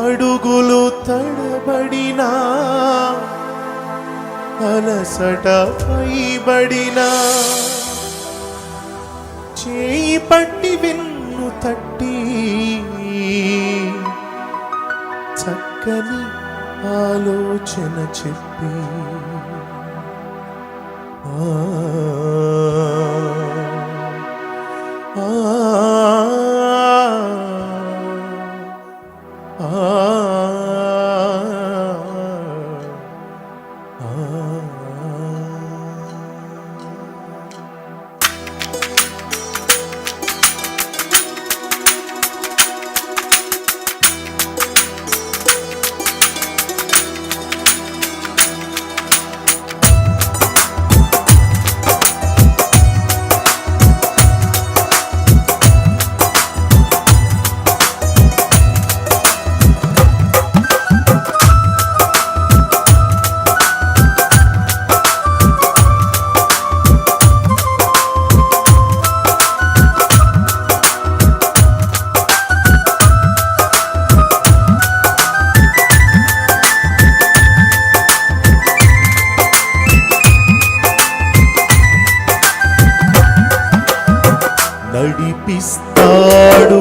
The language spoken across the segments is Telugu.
అడుగులు తడబడినా అలసట పైబడినా. చేయి పట్టి వెన్ను తట్టి చక్కని ఆలోచన చెప్పి ఆ, ఆ, వాడు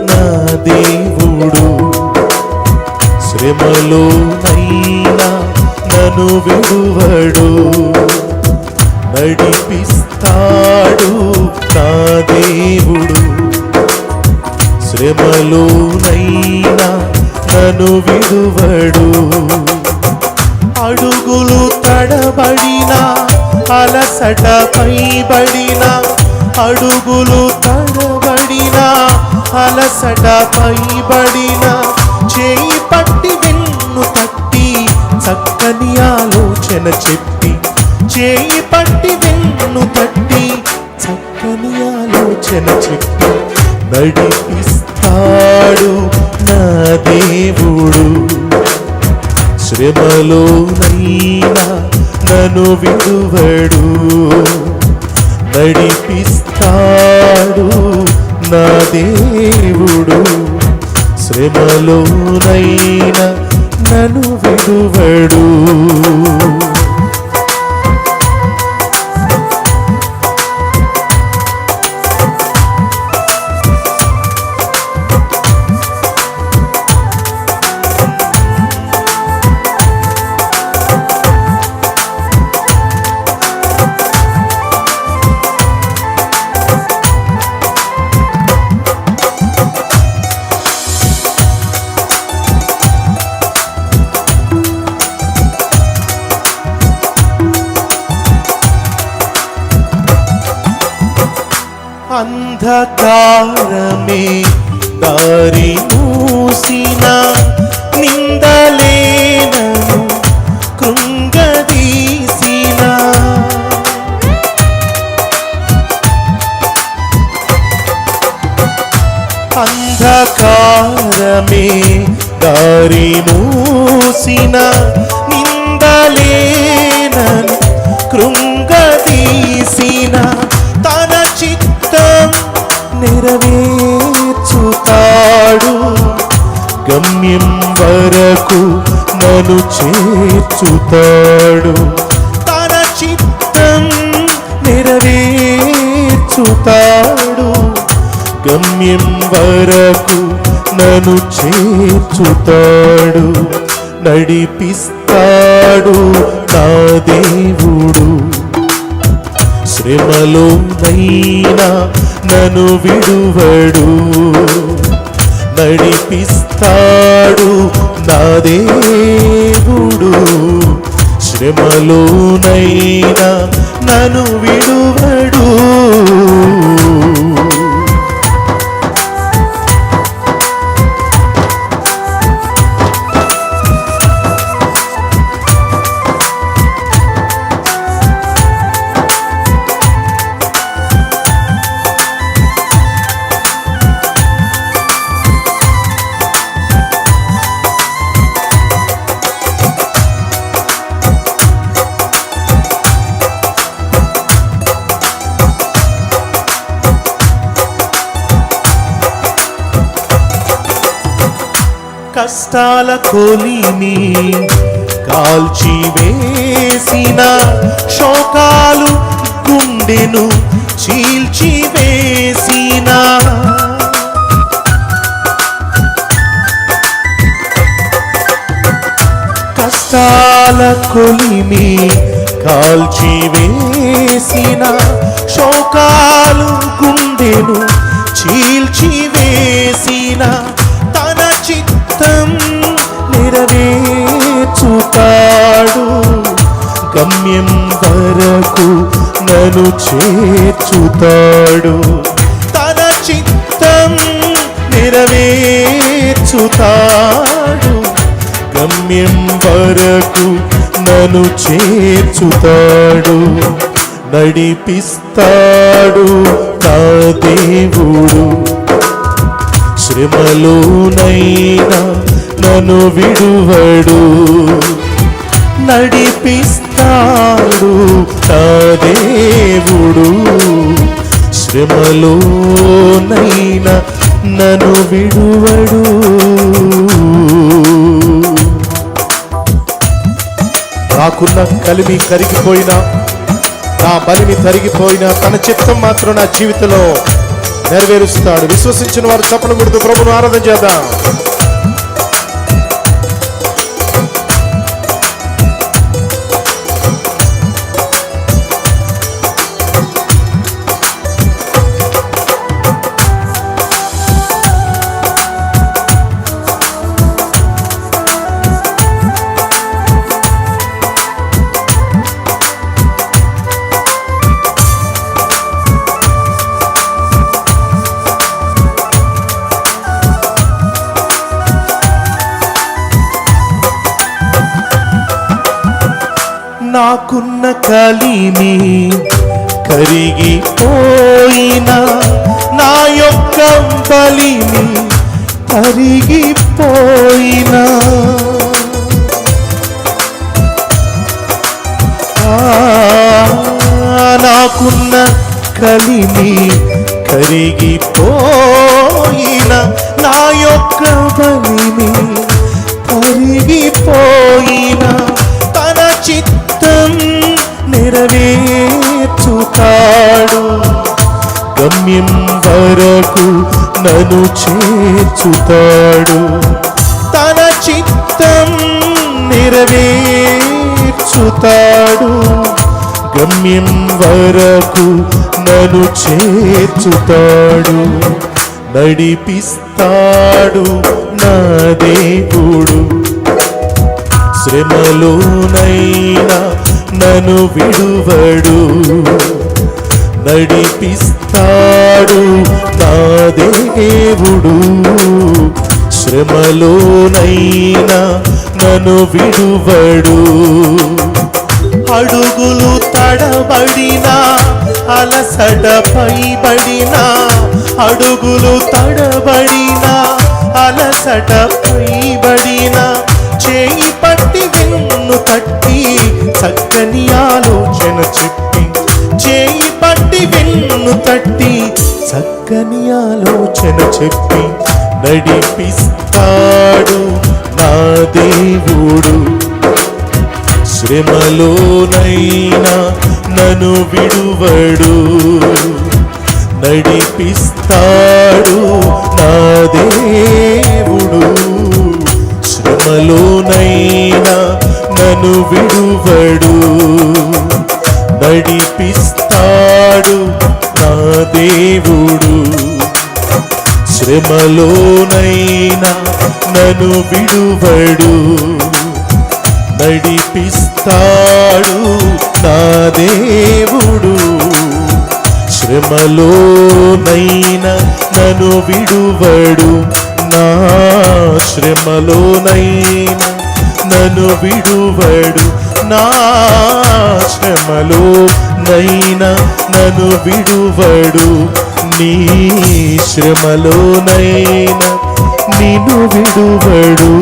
నా దేవుడు. శ్రమలో నైనా నన్ను విడువడు. నడిపిస్తాడు నా దేవుడు. శ్రమలో నైనా నన్ను విడువడు. అడుగులు తడబడినా అలసట పైబడినా అడుగులు తడ అలసట పైబడిన చేయి పట్టి వెన్ను తట్టి చక్కని ఆలోచన చెప్పి చేయి పట్టి వెన్ను తట్టి చక్కని ఆలోచన చెప్పి నడిపిస్తాడు నా దేవుడు. శ్రమలోనైనా నన్ను విడువడు. నడిపిస్తాడు నా దేవుడు శ్రమలోనైనా నన్ను విడువడు. అంధకారమే దారి మూసిన నిందలేనను కృంగదీసిన. అంధకారమే దారి మూసిన నిందలేనను కృంగ నెరవేర్చుతాడు. గమ్యం వరకు నను చేర్చుతాడు. తన చిత్తం నెరవేర్చుతాడు. గమ్యం వరకు నన్ను చేర్చుతాడు. నడిపిస్తాడు నా దేవుడు. శ్రమలో నైనా నన్ను విడువడు. నడిపిస్తాడు నా దేవుడు. శ్రమలోనైనా నన్ను కష్టాల కొలిని కాల్చి వేసిన శోకాలు గుండెను చీల్చి వేసిన కష్టాల కొలిమి కాల్చి వేసిన శోకాలు గుండెను చీల్చి వేసిన చిత్తం నెరవేర్చుతాడు. గమ్యం వరకు నన్ను చేర్చుతాడు. తన చిత్తం నెరవేర్చుతాడు. గమ్యం వరకు నన్ను చేర్చుతాడు. నడిపిస్తాడు నా దేవుడు. శ్రమలోనైనా నన్ను విడువడు. నడిపిస్తాడు నా దేవుడు. శ్రమలోనైనా నన్ను విడువడు. నాకున్న కలిమి కరిగిపోయినా నా బలిమి తరిగిపోయినా తన చిత్తం మాత్రం నా జీవితంలో నెరవేరుస్తాడు. విశ్వసించిన వారు చప్పలు కొడుతూ ప్రభును ఆరాధన చేద్దాం. నాకున్న కలిమి కరిగిపోయిన నా యొక్క బలిని కరిగిపోయినా ఆ, నాకున్న కలిమి కరిగిపో గమ్యం వరకు నన్ను చేర్చుతాడు. తన చిత్తం నెరవేర్చుతాడు. గమ్యం వరకు నన్ను చేర్చుతాడు. నడిపిస్తాడు నా దేవుడు. శ్రమలోనైనా నన్ను విడువడు. నడిపిస్తాడు నా దేవుడు. శ్రమలోనైనా నన్ను విడువడు. అడుగులు తడబడినా అలసట పైబడినా అడుగులు తడబడినా అలసట పైబడినా చేయి పట్టి వెన్ను తట్టి చక్కని చక్కని ఆలోచన చెప్పి నడిపిస్తాడు నా దేవుడు. శ్రమలోనైనా నన్ను విడువడు. నడిపిస్తాడు నా దేవుడు. శ్రమలోనైనా నన్ను విడువడు. నడిపిస్తాడు దేవుడు. శ్రమలోనైనా నన్ను విడువడు. నడిపిస్తాడు నా దేవుడు. శ్రమలోనైనా నన్ను విడువడు. నా శ్రమలోనైనా నన్ను విడువడు. నా శ్రమలో శ్రమలోనైనా నన్ను విడువడు నీ శ్రమలోనైనా. నిన్ను విడువడు.